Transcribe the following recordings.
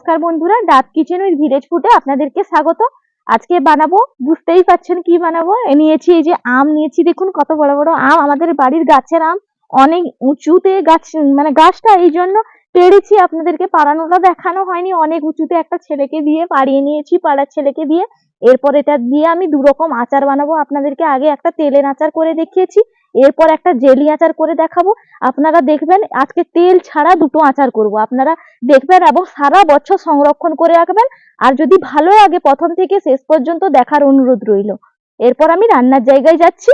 নমস্কার বন্ধুরা, ডাব কিচেন উইথ ভিলেজ ফুডে আপনাদেরকে স্বাগত। আজকে বানাবো, বুঝতেই পারছেন কি বানাবো? নিয়েছি এই যে আম নিয়েছি, দেখুন কত বড় বড় আম, আমাদের বাড়ির গাছের আম। অনেক উঁচুতে গাছ মানে গাছটা এই জন্য পেরেছি আপনাদেরকে, পাড়ানোটা দেখানো হয়নি। অনেক উঁচুতে একটা ছেলেকে দিয়ে, পাড়িয়ে নিয়েছি পাড়ার ছেলেকে দিয়ে। এরপর এটা দিয়ে আমি দু রকম আচার বানাবো। আপনাদেরকে আগে একটা তেলের আচার করে দেখিয়েছি। এরপর একটা জেলি আচার করে দেখাবো। আপনারা দেখবেন আজকে তেল ছাড়া দুটো আচার করব। আপনারা দেখবেন এবং সারা বছর সংরক্ষণ করে রাখবেন। আর যদি ভালো লাগে প্রথম থেকে শেষ পর্যন্ত দেখার অনুরোধ রইল। এরপর আমি রান্নার জায়গায় যাচ্ছি।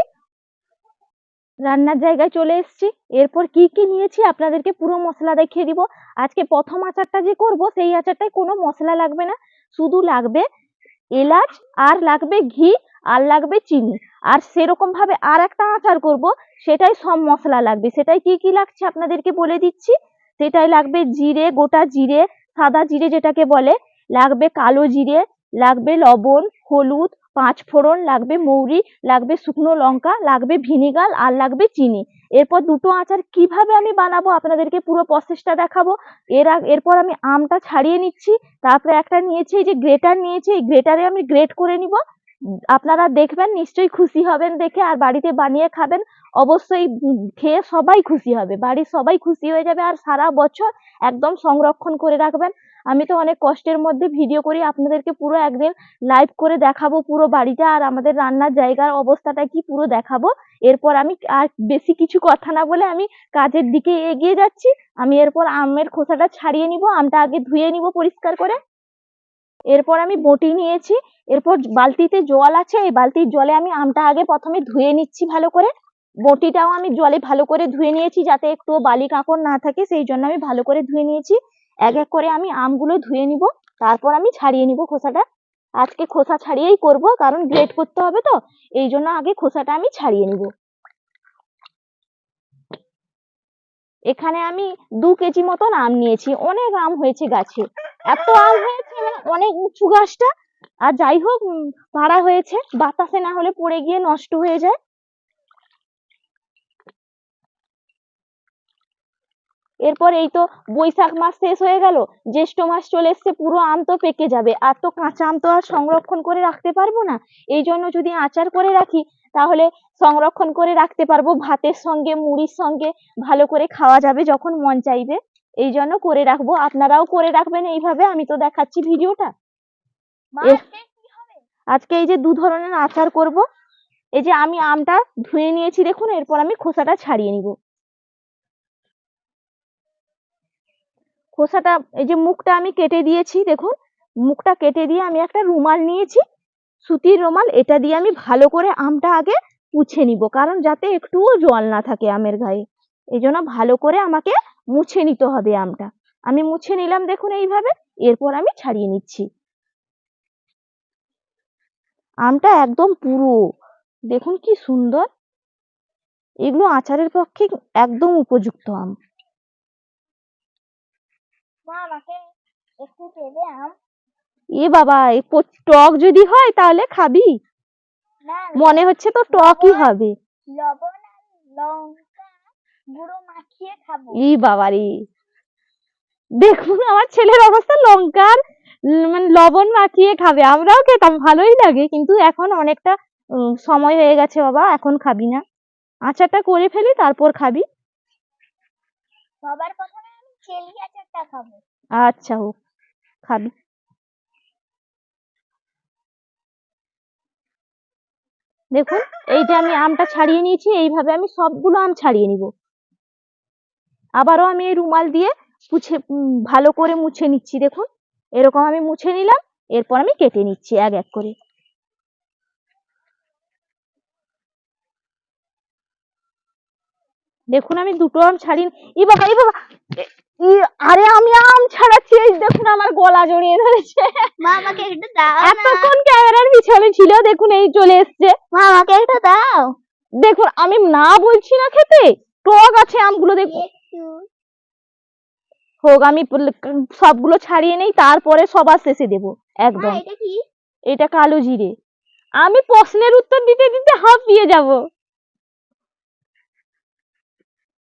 রান্নার জায়গায় চলে এসেছি। এরপর কি কি নিয়েছি আপনাদেরকে পুরো মশলা দেখিয়ে দিব। আজকে প্রথম আচারটা যে করব, সেই আচারটায় কোনো মশলা লাগবে না। শুধু লাগবে এলাচ আর লাগবে ঘি আর লাগবে চিনি। আর সেরকম ভাবে আর একটা আচার করব, সেটাই সব মশলা লাগবে। সেটাই কি কি লাগছে আপনাদেরকে বলে দিচ্ছি? সেটাই লাগবে জিরে, গোটা জিরে, সাদা জিরে যেটাকে বলে, লাগবে কালো জিরে, লাগবে লবণ, হলুদ, পাঁচ ফোড়ন, লাগবে মৌরি, লাগবে শুকনো লঙ্কা, লাগবে ভিনিগার, আর লাগবে চিনি। এরপর দুটো আচার কীভাবে আমি বানাবো আপনাদেরকে পুরো প্রসেসটা দেখাবো। এর এরপর আমি আমটা ছাড়িয়ে নিচ্ছি, তারপরে একটা নিয়েছি যে গ্রেটার নিয়েছি, এই গ্রেটারে আমি গ্রেট করে নিব। আপনারা দেখবেন, নিশ্চয়ই খুশি হবেন দেখে, আর বাড়িতে বানিয়ে খাবেন, অবশ্যই খেয়ে সবাই খুশি হবে। বাড়ির সবাই খুশি হয়ে যাবে, আর সারা বছর একদম সংরক্ষণ করে রাখবেন। আমি তো অনেক কষ্টের মধ্যে ভিডিও করি, আপনাদেরকে পুরো একদিন লাইভ করে দেখাবো পুরো বাড়িটা, আর আমাদের রান্নার জায়গার অবস্থাটা কি পুরো দেখাবো। এরপর আমি আর বেশি কিছু কথা না বলে আমি কাজের দিকে এগিয়ে যাচ্ছি। আমি এরপর আমের খোসাটা ছাড়িয়ে নিব, আমটা আগে ধুয়ে নিব পরিষ্কার করে। এরপর আমি বটি নিয়েছি, এরপর বালতিতে জল আছে, এই বালতির জলে আমি আমটা আগে প্রথমে ধুয়ে নিচ্ছি ভালো করে। বটিটাও আমি জলে ভালো করে ধুয়ে নিয়েছি যাতে একটু বালি কাঁকড় না থাকে, সেই জন্য আমি ভালো করে ধুয়ে নিয়েছি। এক এক করে আমি আমগুলো ধুয়ে নিব, তারপর আমি ছাড়িয়ে নিব খোসাটা। আজকে খোসা ছাড়িয়েই করব, কারণ গ্রেট করতে হবে তো, এই জন্য আগে খোসাটা আমি ছাড়িয়ে নিব। এখানে আমি দু কেজি মতন আম নিয়েছি, অনেক আম হয়েছে গাছে। এত আম হয়েছে মানে অনেক উঁচু গাছটা। আর যাই হোক পাড়া হয়েছে, বাতাসে না হলে পড়ে গিয়ে নষ্ট হয়ে যায়। এরপর এই তো বৈশাখ মাস শেষ হয়ে গেল। জ্যৈষ্ঠ মাস চলে এসছে পুরো আম তো পেকে যাবে। আর তো কাঁচা আম তো আর সংরক্ষণ করে রাখতে পারব না। এই জন্য যদি আচার করে রাখি তাহলে সংরক্ষণ করে রাখতে পারব। ভাতের সঙ্গে মুড়ির সঙ্গে ভালো করে খাওয়া যাবে যখন মন চাইবে। এই জন্য করে রাখব। আপনারাও করে রাখবেন এইভাবে। আমি তো দেখাচ্ছি ভিডিওটা। আজকে এই যে দু ধরনের আচার করব। এই যে আমি আমটা ধুয়ে নিয়েছি দেখুন। এরপর আমি খোসাটা ছাড়িয়ে নিব। খোসাটা, এই যে মুখটা আমি কেটে দিয়েছি, দেখুন, মুখটা কেটে দিয়ে আমি একটা রুমাল নিয়েছি, সুতির রুমাল, এটা দিয়ে আমি ভালো করে আমটা আগে মুছে নিব, কারণ যাতে একটুও জল না থাকে আমের গায়ে, এই জন্য ভালো করে আমাকে মুছে নিতে হবে আমটা। আমি মুছে নিলাম, দেখুন, এইভাবে, এরপর আমি ছাড়িয়ে নিচ্ছি। আমটা একদম পুরো, দেখুন কি সুন্দর, এগুলো আচারের পক্ষে একদম উপযুক্ত আম। এ বাবা টক যদি হয় তাহলে খাবি। মনে হচ্ছে তো টকই হবে। ই বাবা রে। দেখুন আমার ছেলের অবস্থা, লঙ্কার মানে লবণ মাখিয়ে খাবে। আমরাও খেতাম, ভালোই লাগে, কিন্তু এখন অনেকটা সময় হয়ে গেছে বাবা, এখন খাবি না। আচারটা করে ফেলি, তারপর খাবি। প্রথমে আমি আচ্ছা হোক খাবি দেখুন, এই যে আমি আমটা ছাড়িয়ে নিয়েছি, এইভাবে আমি সবগুলো আম ছাড়িয়ে নিব। আবারও আমি এই রুমাল দিয়ে মুছে ভালো করে মুছে নিচ্ছি, দেখুন। এরকম আমি মুছে নিলাম, এরপর আমি কেটে নিচ্ছি এক এক করে। দেখুন, আমি দুটো আম ছাড়িয়ে ই বাবা ই বাবা! আরে আমি আম ছাড়াচ্ছি এই দেখুন আমার গলা জড়িয়ে ধরেছে। মা আমাকে একটু দাও এতক্ষণ ক্যামেরার পিছনে ছিল দেখুন এই চলে এসছে। মা আমাকে একটু দাও। দেখুন আমি না বলছি না খেতে টক আছে আমগুলো দেখুন। হোক আমি সবগুলো ছাড়িয়ে নেই তারপরে সবার শেষে দেবো একদম। এটা এটা কালো জিরে। আমি প্রশ্নের উত্তর দিতে দিতে হাঁপিয়ে যাব।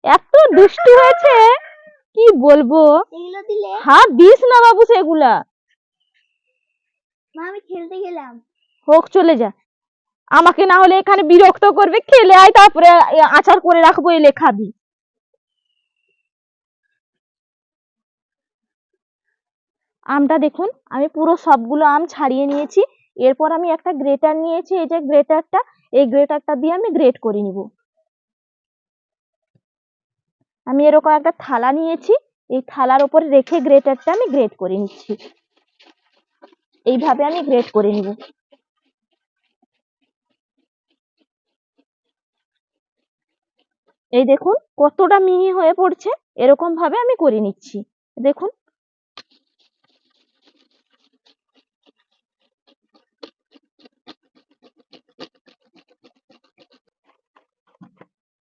এত দুষ্টু হয়েছে। কি বলব? এগুলো দিলে? হাত দিস না বাবু সেগুলা। আমি খেলতে গেলাম। হোক চলে যা। আমাকে না হলে এখানে বিরক্ত করবে খেলে আয় তারপরে আচার করে রাখব এলে খাবি। আমটা দেখুন আমি পুরো সবগুলো আম ছাড়িয়ে নিয়েছি। এরপর আমি একটা গ্রেটার নিয়েছি এই যে গ্রেটারটা এই গ্রেটারটা দিয়ে আমি গ্রেট করে নিব। আমি এরকম একটা থালা নিয়েছি, এই থালার উপরে রেখে গ্রেটারটা আমি গ্রেট করে নিচ্ছি। এইভাবে আমি গ্রেট করে নিব। এই দেখুন কতটা মিহি হয়ে পড়ছে, এরকম ভাবে আমি করে নিচ্ছি। দেখুন।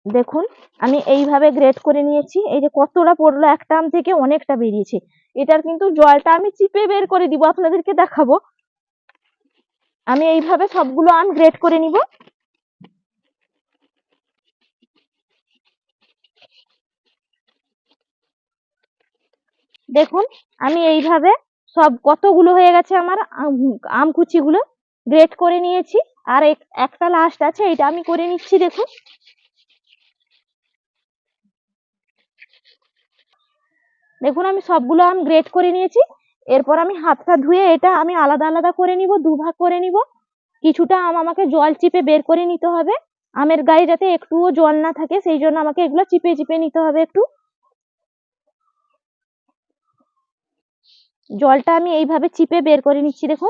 দেখুন। আমি এইভাবে গ্রেট করে নিয়েছি, এই যে কতটা পড়ল একটা আম থেকে অনেকটা বেরিয়েছে। এটার কিন্তু জলটা আমি চিপে বের করে দিব, আপনাদেরকে দেখাবো। আমি এইভাবে সবগুলো আম গ্রেট করে নিব। দেখুন, আমি এইভাবে সব কতগুলো হয়ে গেছে আমার আম- কুচিগুলো গ্রেট করে নিয়েছি। আর এক- একটা লাস্ট আছে এটা আমি করে নিচ্ছি, দেখুন। দেখুন, আমি সবগুলো আম গ্রেট করে নিয়েছি। এরপর আমি হাতটা ধুয়ে এটা আমি আলাদা আলাদা করে নিব দুভাগ করে নিব। কিছুটা আম আমাকে জল চিপে বের করে নিতে হবে। আমের গায়ে যাতে একটুও জল না থাকে, সেই জন্য আমাকে এগুলো চিপে চিপে নিতে হবে একটু। জলটা আমি এইভাবে চিপে বের করে নিচ্ছি, দেখুন।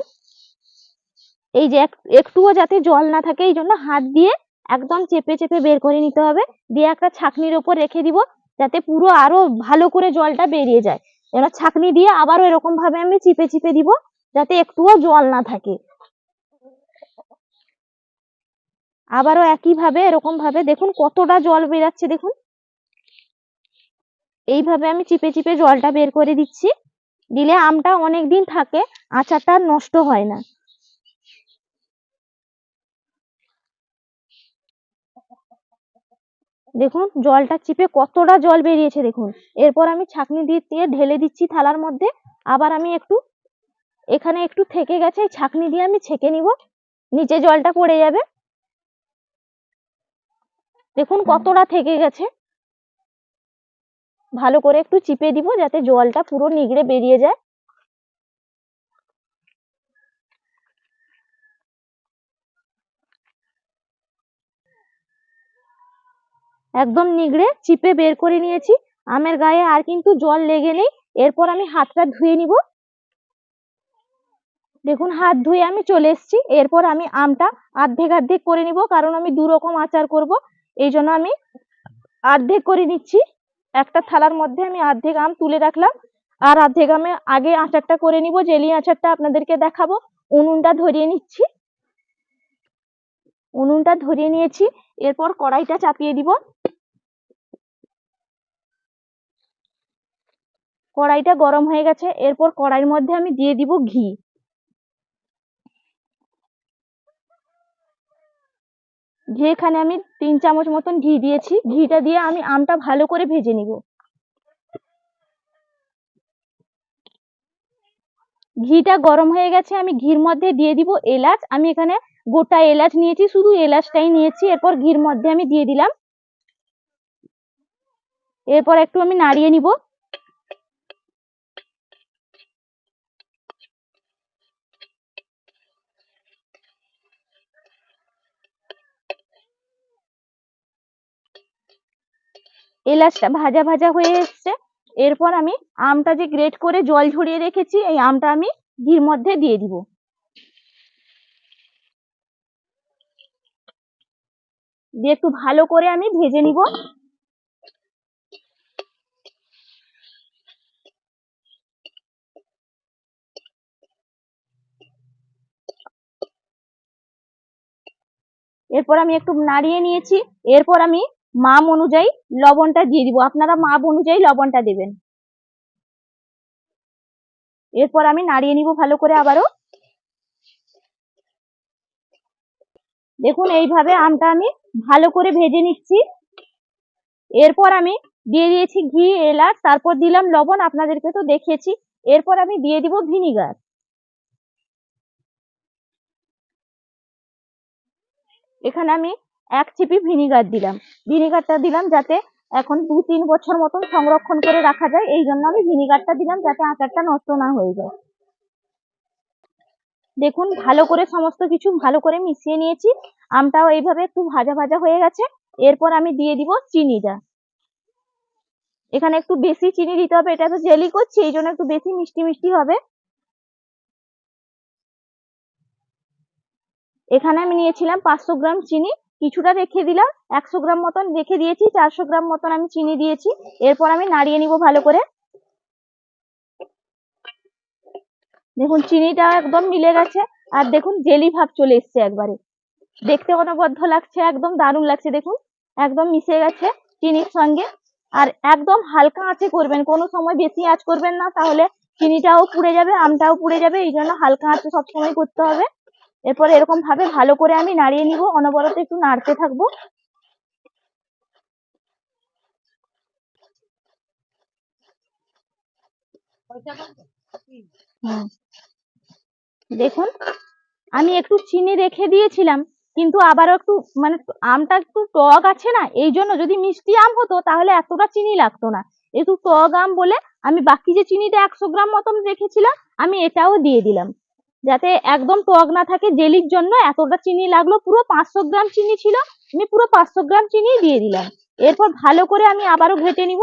এই যে এক- একটুও যাতে জল না থাকে, এই জন্য হাত দিয়ে একদম চেপে চেপে বের করে নিতে হবে। দিয়ে একটা ছাকনির ওপর রেখে দিব। যাতে পুরো আরও ভালো করে জলটা বেরিয়ে যায়। এবার ছাকনি দিয়ে আবারও এরকম ভাবে আমি চিপে চিপে দিব, যাতে একটুও জল না থাকে। আবারও একই ভাবে এরকম ভাবে দেখুন কতটা জল বেরাচ্ছে দেখুন। এইভাবে আমি চিপে চিপে জলটা বের করে দিচ্ছি। দিলে আমটা অনেক দিন থাকে, আচারটা নষ্ট হয় না। দেখুন, জলটা চিপে কতটা জল বেরিয়েছে দেখুন। এরপর আমি ছাঁকনি দিয়ে ঢেলে দিচ্ছি থালার মধ্যে। আবার আমি একটু, এখানে একটু থেকে গেছে ছাঁকনি দিয়ে আমি ছেঁকে নিব। নিচে জলটা পড়ে যাবে। দেখুন কতটা থেকে গেছে। ভালো করে একটু চিপে দিব যাতে জলটা পুরো নিগড়ে বেরিয়ে যায়। একদম নিগড়ে চিপে বের করে নিয়েছি। আমের গায়ে আর কিন্তু জল লেগে নেই। এরপর আমি হাতটা ধুয়ে নিব। দেখুন, হাত ধুয়ে আমি চলে এসেছি। এরপর আমি আমটা আর্ধেক অর্ধেক করে নিব, কারণ আমি দু রকম আচার করব। এই জন্য আমি অর্ধেক করে নিচ্ছি। একটা থালার মধ্যে আমি অর্ধেক আম তুলে রাখলাম। আর অর্ধেক আমি আগে আচারটা করে নিব। জেলি আচারটা আপনাদেরকে দেখাবো। উনুনটা ধরিয়ে নিচ্ছি। উনুনটা ধরিয়ে নিয়েছি। এরপর কড়াইটা চাপিয়ে দিব। কড়াইটা গরম হয়ে গেছে, এরপর কড়াইয়ের মধ্যে আমি দিয়ে দিব ঘি। ঘি এখানে আমি তিন চামচ মতন ঘি দিয়েছি, ঘিটা দিয়ে আমি আমটা ভালো করে ভেজে নিব। ঘিটা গরম হয়ে গেছে, আমি ঘির মধ্যে দিয়ে দিব এলাচ, আমি এখানে গোটা এলাচ নিয়েছি, শুধু এলাচটাই নিয়েছি, এরপর ঘির মধ্যে আমি দিয়ে দিলাম। এরপর একটু আমি নাড়িয়ে নিব। এলাচটা ভাজা ভাজা হয়ে এসছে। এরপর আমি আমটা যে গ্রেট করে জল ঝরিয়ে রেখেছি, এই আমটা আমি ঘির মধ্যে দিয়ে দিব। দিয়ে একটু ভালো করে আমি ভেজে নিব। এরপর আমি একটু নাড়িয়ে নিয়েছি। এরপর আমি মাপ অনুযায়ী লবণটা দিয়ে দিব। আপনারা মাপ অনুযায়ী লবণটা দেবেন। এরপর আমি নাড়িয়ে নিব ভালো করে আবারও। দেখুন, এইভাবে আমটা আমি ভালো করে ভেজে নিচ্ছি। এরপর আমি দিয়ে দিয়েছি ঘি, এলাচ, তারপর দিলাম লবণ। আপনাদেরকে তো দেখিয়েছি এরপর আমি দিয়ে দিব ভিনিগার। এখানে আমি এক চিপি ভিনিগার দিলাম। ভিনিগারটা দিলাম যাতে এখন দু তিন বছর মতন সংরক্ষণ করে রাখা যায়। এই জন্য আমি ভিনিগারটা দিলাম যাতে আচারটা নষ্ট না হয়ে যায়। দেখুন, ভালো করে সমস্ত কিছু ভালো করে মিশিয়ে নিয়েছি। আমটাও এইভাবে একটু ভাজা ভাজা হয়ে গেছে। এরপর আমি দিয়ে দিব চিনিটা এখানে একটু বেশি চিনি দিতে হবে, এটা তো জেলি করছি, এই জন্য একটু বেশি মিষ্টি মিষ্টি হবে। এখানে আমি নিয়েছিলাম পাঁচশো গ্রাম চিনি। কিছুটা রেখে দিলাম। একশো গ্রাম মতন রেখে দিয়েছি, চারশো গ্রাম মতন আমি চিনি দিয়েছি। এরপর আমি নাড়িয়ে নিব ভালো করে। দেখুন, চিনিটা একদম মিলে গেছে। আর দেখুন, জেলি ভাব চলে এসছে একবারে। দেখতে অনবদ্য লাগছে, একদম দারুণ লাগছে, দেখুন। একদম মিশে গেছে চিনির সঙ্গে। আর একদম হালকা আঁচে করবেন, কোনো সময় বেশি আঁচ করবেন না, তাহলে চিনিটাও পুড়ে যাবে, আমটাও পুড়ে যাবে, এই জন্য হালকা আঁচে সবসময় করতে হবে। এরপর এরকম ভাবে ভালো করে আমি নাড়িয়ে নিব, অনবরত একটু নাড়তে থাকব। দেখুন, আমি একটু চিনি রেখে দিয়েছিলাম, কিন্তু আবারও একটু মানে আমটা একটু টক আছে না, এই জন্য যদি মিষ্টি আম হতো তাহলে এতটা চিনি লাগতো না। একটু টক আম বলে আমি বাকি যে চিনিটা একশো গ্রাম মতন রেখেছিলাম, আমি এটাও দিয়ে দিলাম। যাতে একদম টক না থাকে জেলির জন্য। এতটা চিনি লাগল, পুরো পাঁচশো গ্রাম চিনি ছিল। আমি পুরো পাঁচশো গ্রাম চিনি দিয়ে দিলাম। এরপর ভালো করে আমি আবারও ঘেটে নিব।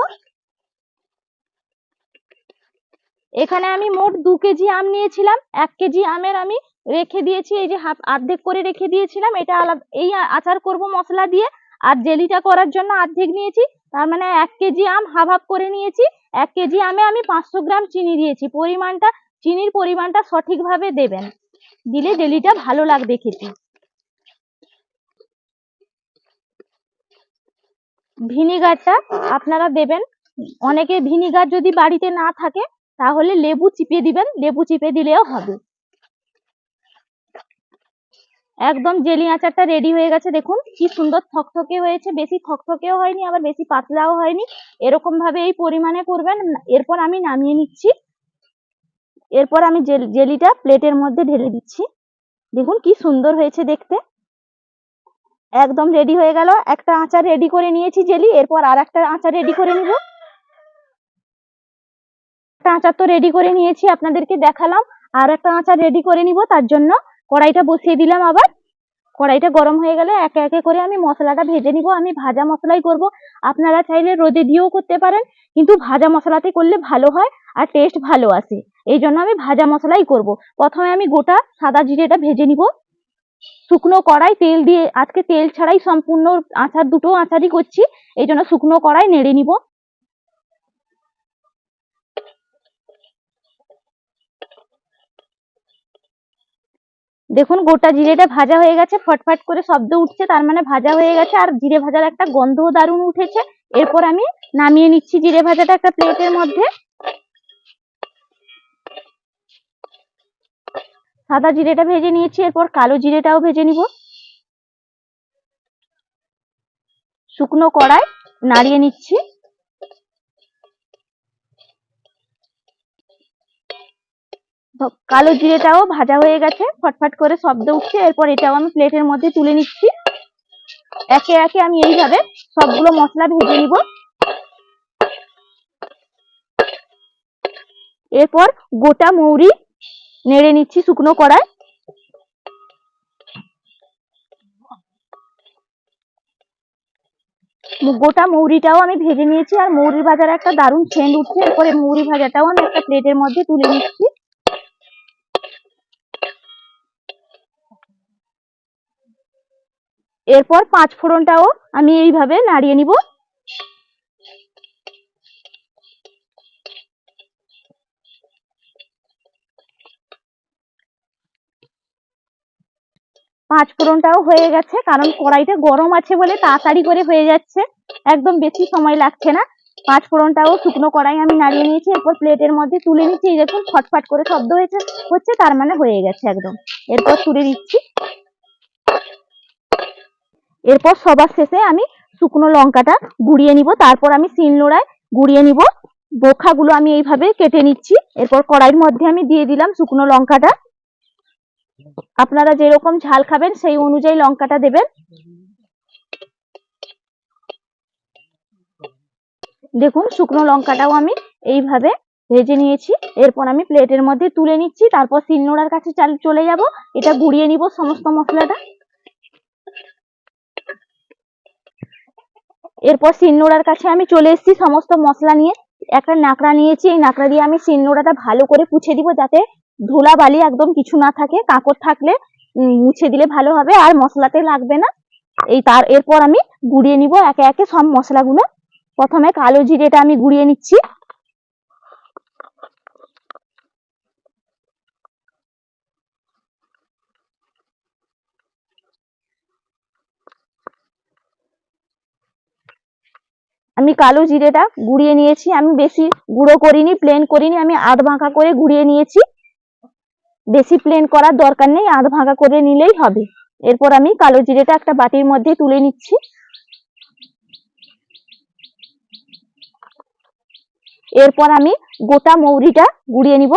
এখানে আমি মোট দু কেজি আম নিয়েছিলাম। এক কেজি আমের আমি রেখে দিয়েছি, এই যে হাফ অর্ধেক করে রেখে দিয়েছিলাম। এটা আলাদা, এই আচার করব মশলা দিয়ে। আর জেলিটা করার জন্য অর্ধেক নিয়েছি। তার মানে এক কেজি আম হাফ হাফ করে নিয়েছি। এক কেজি আমে আমি পাঁচশো গ্রাম চিনি দিয়েছি। পরিমাণটা চিনির পরিমাণটা সঠিকভাবে দেবেন। দিলে জেলিটা ভালো লাগবে খেতে। ভিনিগারটা আপনারা দেবেন। অনেকে ভিনিগার যদি বাড়িতে না থাকে, তাহলে লেবু চিপে দিবেন। লেবু চিপে দিলেও হবে। একদম জেলি আচারটা রেডি হয়ে গেছে। দেখুন, কি সুন্দর থকথকে হয়েছে। বেশি থকথকেও হয়নি, আবার বেশি পাতলাও হয়নি। এরকম ভাবে এই পরিমাণে করবেন। এরপর আমি নামিয়ে নিচ্ছি। এরপর আমি জেল- জেলিটা প্লেটের মধ্যে ঢেলে দিচ্ছি। দেখুন কি সুন্দর হয়েছে দেখতে। একদম রেডি হয়ে গেল। একটা আচার রেডি করে নিয়েছি জেলি, এরপর আর একটা আচার রেডি করে নিব। একটা আচার তো রেডি করে নিয়েছি, আপনাদেরকে দেখালাম। আর একটা আচার রেডি করে নিব, তার জন্য কড়াইটা বসিয়ে দিলাম আবার। কড়াইটা গরম হয়ে গেলে একে একে করে আমি মশলাটা ভেজে নিব। আমি ভাজা মশলাই করব। আপনারা চাইলে রোদে দিয়েও করতে পারেন, কিন্তু ভাজা মশলাতে করলে ভালো হয় আর টেস্ট ভালো আসে। এই জন্য আমি ভাজা মশলাই করব। প্রথমে আমি গোটা সাদা জিরেটা ভেজে নিব। শুকনো কড়াই তেল দিয়ে, আজকে তেল ছাড়াই সম্পূর্ণ আচার, দুটো আচারই করছি। এই জন্য শুকনো কড়াই নেড়ে নিব। দেখুন, গোটা জিরেটা ভাজা হয়ে গেছে, ফটফট করে শব্দ উঠছে, তার মানে ভাজা হয়ে গেছে, আর জিরে ভাজার একটা গন্ধও দারুণ উঠেছে। এরপর আমি নামিয়ে নিচ্ছি জিরে ভাজাটা একটা প্লেটের মধ্যে। সাদা জিরেটা ভেজে নিয়েছি, এরপর কালো জিরেটাও ভেজে নিব। শুকনো কড়াই নাড়িয়ে নিচ্ছি। কালো জিরেটাও ভাজা হয়ে গেছে, ফটফট করে শব্দ উঠছে, এরপর এটাও আমি প্লেটের মধ্যে তুলে নিচ্ছি। একে একে আমি এইভাবে সবগুলো মশলা ভেজে নিব। এরপর গোটা মৌরি নেড়ে নিচ্ছি শুকনো কড়াই। গোটা মৌরিটাও আমি ভেজে নিয়েছি আর মৌরি ভাজার একটা দারুণ সেন্ট উঠছে। এরপরে মৌরি ভাজাটাও আমি একটা প্লেটের মধ্যে তুলে নিচ্ছি। এরপর পাঁচ ফোড়নটাও আমি এইভাবে নাড়িয়ে নিব। পাঁচ ফোড়নটাও হয়ে গেছে, কারণ কড়াইটা গরম আছে বলে তাড়াতাড়ি করে হয়ে যাচ্ছে। একদম বেশি সময় লাগছে না। পাঁচ ফোড়নটাও শুকনো কড়াই আমি নাড়িয়ে নিয়েছি, এরপর প্লেটের মধ্যে তুলে নিচ্ছি, এই দেখুন ফটফট করে শব্দ হয়েছে, হচ্ছে তার মানে হয়ে গেছে একদম। এরপর তুলে দিচ্ছি এরপর সবার শেষে আমি শুকনো লঙ্কাটা গুঁড়িয়ে নিব, তারপর আমি শিলনোড়ায় গুঁড়িয়ে নিব। বোখাগুলো আমি এইভাবে কেটে নিচ্ছি। এরপর কড়াইয়ের মধ্যে আমি দিয়ে দিলাম শুকনো লঙ্কাটা। আপনারা যেরকম ঝাল খাবেন, সেই অনুযায়ী লঙ্কাটা দেবেন। দেখুন, শুকনো লঙ্কাটাও আমি এইভাবে ভেজে নিয়েছি। এরপর আমি প্লেটের মধ্যে তুলে নিচ্ছি, তারপর শিলনোড়ার কাছে চলে যাব। এটা গুঁড়িয়ে নিব সমস্ত মশলাটা। এরপর শিলনোড়ার কাছে আমি চলে এসেছি সমস্ত মশলা নিয়ে। একটা নাকড়া নিয়েছি, এই নাকড়া দিয়ে আমি শিলনোড়াটা ভালো করে পুছে দিব যাতে ধুলা বালি একদম কিছু না থাকে, কাঁকর থাকলে মুছে দিলে ভালো হবে, আর মশলাতে লাগবে না। এই তার, এরপর আমি গুঁড়িয়ে নিব, একে একে সব মশলাগুলো। প্রথমে কালো জিরেটা আমি গুঁড়িয়ে নিচ্ছি। আমি কালো জিরেটা গুঁড়িয়ে নিয়েছি, আমি বেশি গুঁড়ো করিনি প্লেন করিনি, আমি আধ ভাঙা করে গুঁড়িয়ে নিয়েছি। বেশি প্লেন করার দরকার নেই, আধ ভাঙা করে নিলেই হবে। এরপর আমি কালো জিরেটা একটা বাটির মধ্যে তুলে নিচ্ছি। এরপর আমি গোটা মৌরিটা গুঁড়িয়ে নিব।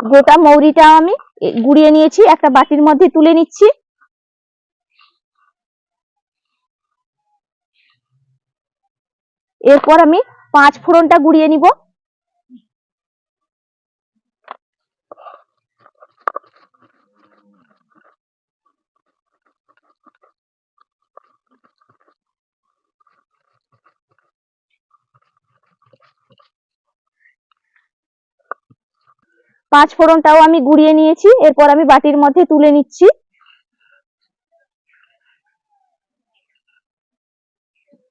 গোটা মৌরিটা আমি গুঁড়িয়ে নিয়েছি, একটা বাটির মধ্যে তুলে নিচ্ছি। এরপর আমি পাঁচ ফোড়নটা গুঁড়িয়ে নিব। পাঁচ ফোড়নটাও আমি গুঁড়িয়ে নিয়েছি। এরপর আমি বাটির মধ্যে তুলে নিচ্ছি।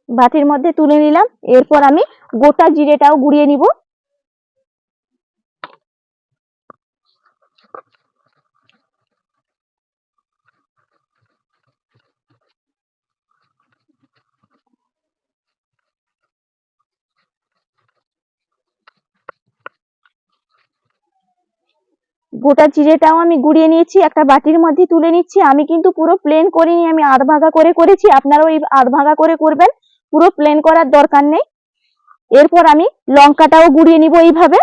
বাটির মধ্যে তুলে নিলাম। এরপর আমি গোটা জিরেটাও গুঁড়িয়ে নিব। গোটা জিরেটাও আমি গুঁড়িয়ে নিয়েছি, একটা বাটির মধ্যে তুলে নিচ্ছি। আমি কিন্তু পুরো প্লেন করিনি, আমি আধ ভাগা করে করেছি। আপনারাও এই আধ ভাগা করে করবেন। পুরো প্লেন করার দরকার নেই। এরপর আমি লঙ্কাটাও গুঁড়িয়ে নিব এইভাবে।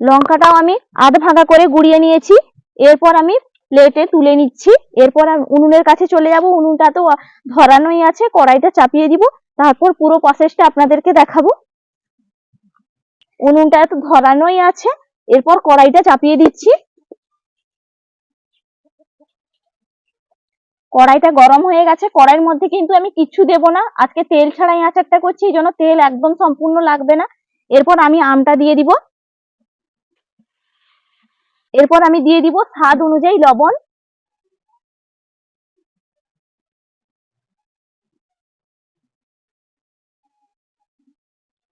লঙ্কাটাও আমি আধ ভাঙা করে গুঁড়িয়ে নিয়েছি। এরপর আমি প্লেটে তুলে নিচ্ছি। এরপর উনুনের কাছে চলে যাব। উনুনটা তো ধরানোই আছে। কড়াইটা চাপিয়ে দিব। তারপর পুরো প্রসেসটা আপনাদেরকে দেখাবো। উনুনটা তো ধরানোই আছে। এরপর কড়াইটা চাপিয়ে দিচ্ছি। কড়াইটা গরম হয়ে গেছে। কড়াইয়ের মধ্যে কিন্তু আমি কিচ্ছু দেব না। আজকে তেল ছাড়াই আচারটা করছি। এই জন্য তেল একদম সম্পূর্ণ লাগবে না। এরপর আমি আমটা দিয়ে দিব। এরপর আমি দিয়ে দিব স্বাদ অনুযায়ী লবণ।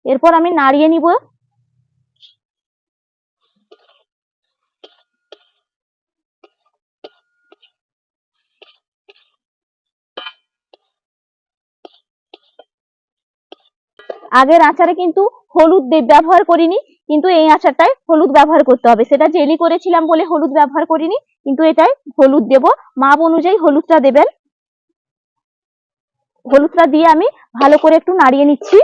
এরপর আমি নাড়িয়ে নিব। আগের আচারে কিন্তু হলুদ ব্যবহার করিনি, কিন্তু এই আচারটায় হলুদ ব্যবহার করতে হবে। সেটা জেলি করেছিলাম বলে হলুদ ব্যবহার করিনি, কিন্তু এটাই হলুদ দেব। মাপ অনুযায়ী হলুদটা দেবেন। হলুদটা দিয়ে আমি ভালো করে একটু নাড়িয়ে নিচ্ছি।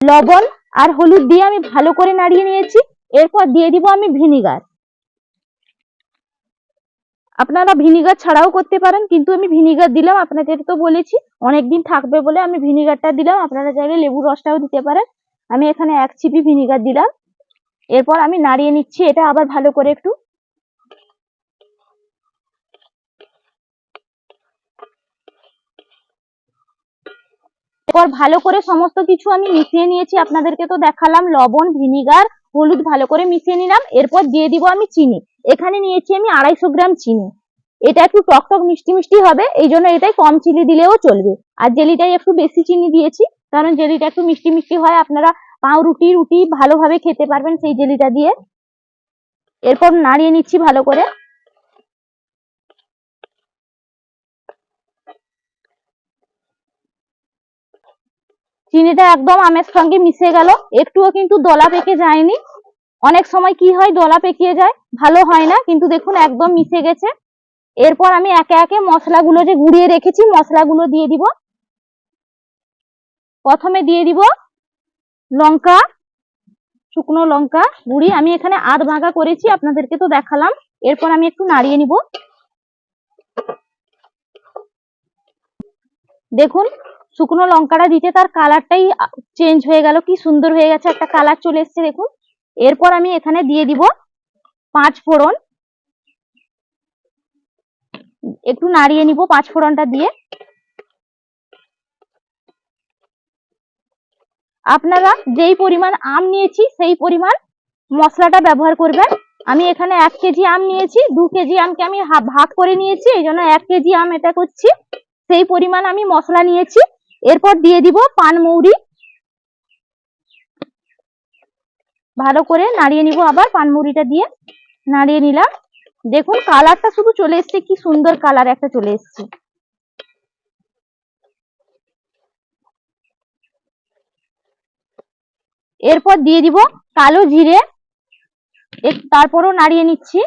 লবণ আর হলুদ দিয়ে আমি ভালো করে নাড়িয়ে নিয়েছি। এরপর দিয়ে দিব আমি ভিনিগার। আপনারা ভিনিগার ছাড়াও করতে পারেন, কিন্তু আমি ভিনিগার দিলাম, আপনাদের তো বলেছি, অনেকদিন থাকবে বলে আমি ভিনিগারটা দিলাম, আপনারা চাইলে লেবুর রসটাও দিতে পারেন, আমি এখানে এক চিপি ভিনিগার দিলাম, এরপর আমি নাড়িয়ে নিচ্ছি, এটা আবার ভালো করে একটু। এরপর ভালো করে সমস্ত কিছু আমি মিশিয়ে নিয়েছি, আপনাদেরকে তো দেখালাম, লবণ, ভিনিগার হলুদ ভালো করে মিশিয়ে নিলাম, এরপর দিয়ে দিব আমি চিনি। এখানে নিয়েছি আমি আড়াইশো গ্রাম চিনি। এটা একটু টক টক মিষ্টি মিষ্টি হবে, এই জন্য এটাই কম চিনি দিলেও চলবে। আর জেলিটাই একটু বেশি চিনি দিয়েছি, কারণ জেলিটা একটু মিষ্টি মিষ্টি হয়, আপনারা পাউরুটি, রুটি ভালোভাবে খেতে পারবেন সেই জেলিটা দিয়ে। এরপর নাড়িয়ে নিচ্ছি ভালো করে। চিনিটা একদম আমের সঙ্গে মিশে গেল। একটুও কিন্তু দলা পেকে যায়নি। অনেক সময় কি হয়, দলা পেকিয়ে যায়। ভালো হয় না, কিন্তু দেখুন একদম মিশে গেছে। এরপর আমি একে একে মশলাগুলো যে গুঁড়িয়ে রেখেছি, মশলাগুলো দিয়ে দিব। প্রথমে দিয়ে দিব লঙ্কা, শুকনো লঙ্কা গুঁড়ি। আমি এখানে আধ ভাগা করেছি, আপনাদেরকে তো দেখালাম। এরপর আমি একটু নাড়িয়ে নিব। দেখুন শুকনো লঙ্কাটা দিতে তার কালারটাই চেঞ্জ হয়ে গেল, কি সুন্দর হয়ে গেছে, একটা কালার চলে এসেছে, দেখুন। এরপর আমি এখানে দিয়ে দিব পাঁচ ফোড়ন। একটু নাড়িয়ে নিব পাঁচ ফোড়নটা দিয়ে। আপনারা যেই পরিমাণ আম নিয়েছি, সেই পরিমাণ মশলাটা ব্যবহার করবেন। আমি এখানে এক কেজি আম নিয়েছি, দু কেজি আমকে আমি ভাগ করে নিয়েছি, এই জন্য এক কেজি আম এটা করছি। সেই পরিমাণ আমি মশলা নিয়েছি। এরপর দিয়ে দিব পানমৌরি ভালো করে নাড়িয়ে নিব আবার পানমৌরিটা দিয়ে। নাড়িয়ে নিলাম। দেখুন কালারটা শুধু চলে এসছে, কি সুন্দর কালার একটা চলে এসছে। এরপর দিয়ে দিব কালো জিরে। তারপরও নাড়িয়ে নিচ্ছি।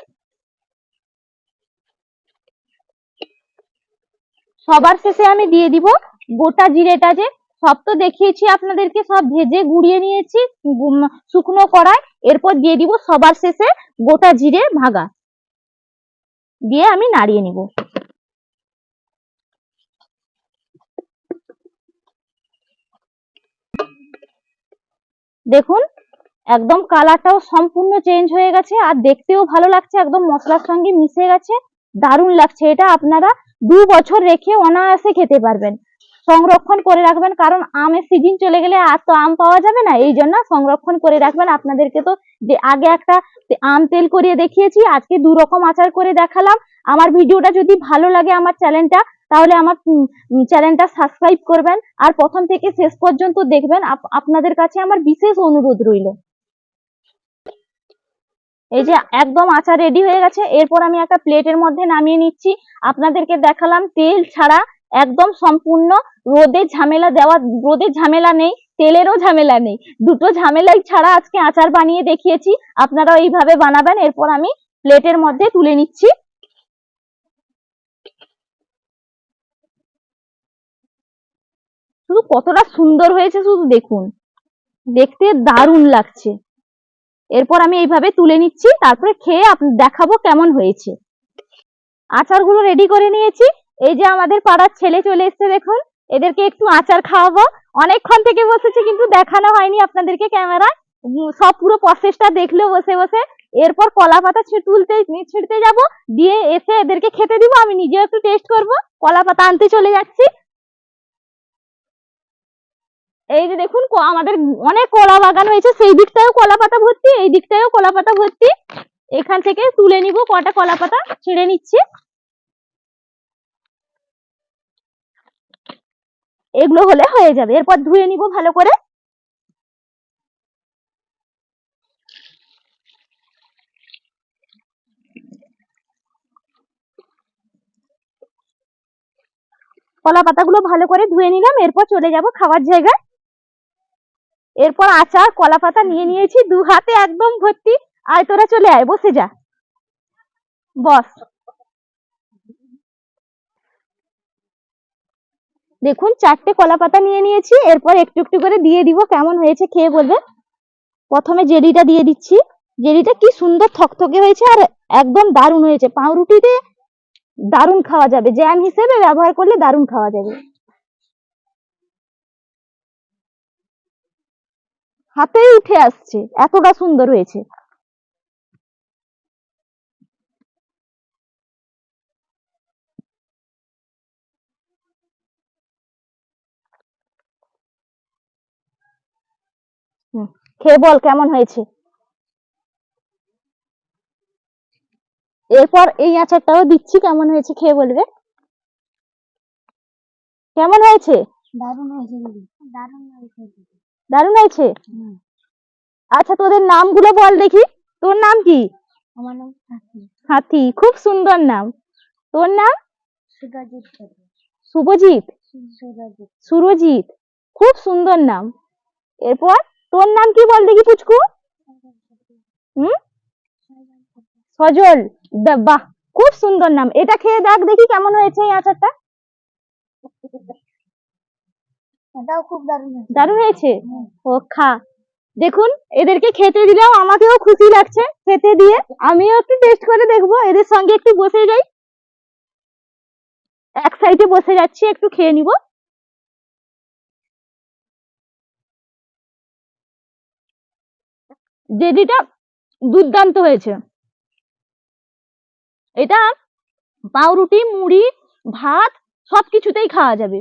সবার শেষে আমি দিয়ে দিব গোটা জিরেটা যে সব তো দেখিয়েছি আপনাদেরকে, সব ভেজে গুঁড়িয়ে নিয়েছি শুকনো কড়াই, এরপর দিয়ে দিব সবার শেষে গোটা জিরে ভাগা। দিয়ে আমি নাড়িয়ে নিব। দেখুন, একদম কালারটাও সম্পূর্ণ চেঞ্জ হয়ে গেছে, আর দেখতেও ভালো লাগছে, একদম মশলার সঙ্গে মিশে গেছে, দারুণ লাগছে। এটা আপনারা দু বছর রেখে অনায়াসে খেতে পারবেন। সংরক্ষণ করে রাখবেন, কারণ আমের সিজন চলে গেলে আর তো আম পাওয়া যাবে না। এই জন্য সংরক্ষণ করে রাখবেন। আপনাদেরকে তো যে আগে একটা আম তেল করিয়ে দেখিয়েছি, আজকে দু রকম আচার করে দেখালাম। আমার ভিডিওটা যদি ভালো লাগে আমার চ্যানেলটা, তাহলে আমার চ্যানেলটা সাবস্ক্রাইব করবেন। আর প্রথম থেকে শেষ পর্যন্ত দেখবেন। আপ- আপনাদের কাছে আমার বিশেষ অনুরোধ রইল। এই যে একদম আচার রেডি হয়ে গেছে। এরপর আমি একটা প্লেটের মধ্যে নামিয়ে নিচ্ছি। আপনাদেরকে দেখালাম তেল ছাড়া একদম সম্পূর্ণ রোদে ঝামেলা দেওয়া, রোদে ঝামেলা নেই, তেলেরও ঝামেলা নেই। দুটো ঝামেলাই ছাড়া আজকে আচার বানিয়ে দেখিয়েছি। আপনারাও এইভাবে বানাবেন, এরপর আমি প্লেটের মধ্যে তুলে নিচ্ছি। শুধু কতটা সুন্দর হয়েছে শুধু দেখুন। দেখতে দারুণ লাগছে। এরপর আমি এইভাবে তুলে নিচ্ছি, তারপরে খেয়ে দেখাবো কেমন হয়েছে। আচারগুলো রেডি করে নিয়েছি। এই যে আমাদের পাড়ার ছেলে চলে এসেছে দেখুন, এদেরকে একটু আচার খাওয়াবো। অনেকক্ষণ থেকে বসেছে কিন্তু দেখানো হয়নি আপনাদেরকে ক্যামেরায়। সব পুরো প্রসেসটা দেখল বসে বসে। এরপর কলা পাতা তুলতে ছিঁড়তে যাব, দিয়ে এসে এদেরকে খেতে দিব। আমি নিজেও একটু টেস্ট করব। কলা পাতা আনতে চলে যাচ্ছি। এই যে দেখুন আমাদের অনেক কলা বাগান হয়েছে। সেই দিকটাও কলা পাতা ভর্তি, এই দিকটাও কলা পাতা ভর্তি। এখান থেকে তুলে নিব কটা কলা পাতা ছিঁড়ে নিচ্ছি। এগুলো হলে হয়ে যাবে। এরপর ধুয়ে নিব ভালো করে। কলা পাতাগুলো ভালো করে ধুয়ে নিলাম, এরপর চলে যাব খাবার জায়গায়। এরপর আচার, কলা পাতা নিয়ে নিয়েছি, দু হাতে একদম ভর্তি। আয়, তোরা চলে আয়, বসে যা। বস। দেখুন, চারটে কলা পাতা নিয়ে নিয়েছি, এরপর একটু একটু করে দিয়ে দিব, কেমন হয়েছে খেয়ে বলবে? প্রথমে জেলিটা দিয়ে দিচ্ছি। জেলিটা কি সুন্দর থকথকে হয়েছে আর একদম দারুণ হয়েছে। পাউরুটিতে দারুণ খাওয়া যাবে। জ্যাম হিসেবে ব্যবহার করলে দারুণ খাওয়া যাবে। হাতেই উঠে আসছে। এতটা সুন্দর হয়েছে হুম, খেয়ে বল কেমন হয়েছে? এরপর এই আচারটাও দিচ্ছি কেমন হয়েছে খেয়ে বলবে? কেমন হয়েছে? দারুণ হয়েছে দারুণ হয়েছে দারুণ হয়েছে? আচ্ছা তোদের নামগুলো বল দেখি। তোর নাম কি? আমার নাম হাতি। খুব সুন্দর নাম। তোর নাম? চ্যাটার্জি শুভজিৎ। সুরজিৎ খুব সুন্দর নাম। এরপর? তোর নাম কি বল দেখি পুচকু? হুম? সজল। বাহ খুব সুন্দর নাম। এটা খেয়ে দেখ দেখি কেমন হয়েছে এই আচারটা। এটাও খুব দারুণ হয়েছে। হয়েছে? ও খা। দেখুন এদেরকে খেতে দিলাম আমাকেও খুশি লাগছে খেতে দিয়ে। আমিও একটু টেস্ট করে দেখব এদের সঙ্গে একটু বসে যাই। এক সাইডে বসে যাচ্ছি একটু খেয়ে নিব। জেডিটা দুর্দান্ত হয়েছে। এটা পাউরুটি, মুড়ি, ভাত সবকিছুতেই খাওয়া যাবে।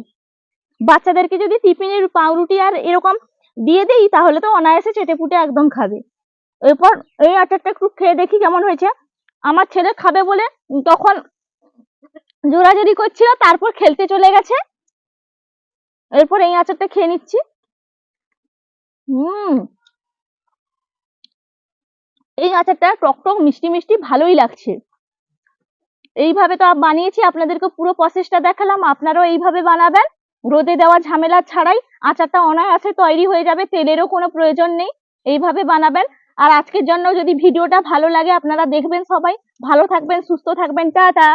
বাচ্চাদেরকে যদি টিফিনের পাউরুটি আর এরকম দিয়ে দিই, তাহলে তো অনায়াসে চেটে পুটে একদম খাবে। এরপর এই আচারটা একটু খেয়ে দেখি কেমন হয়েছে। আমার ছেলে খাবে বলে তখন জোরাজোরি করছিল, তারপর খেলতে চলে গেছে। এরপর এই আচারটা খেয়ে নিচ্ছি। হুম এই আচারটা টক টক মিষ্টি মিষ্টি ভালোই লাগছে। এইভাবে তো বানিয়েছি, আপনাদেরকে পুরো প্রসেসটা দেখালাম, আপনারাও এইভাবে বানাবেন। রোদে দেওয়া ঝামেলা ছাড়াই আচারটা অনায়াসে তৈরি হয়ে যাবে, তেলেরও কোনো প্রয়োজন নেই, এইভাবে বানাবেন। আর আজকের জন্য যদি ভিডিওটা ভালো লাগে, আপনারা দেখবেন সবাই। ভালো থাকবেন, সুস্থ থাকবেন, টাটা!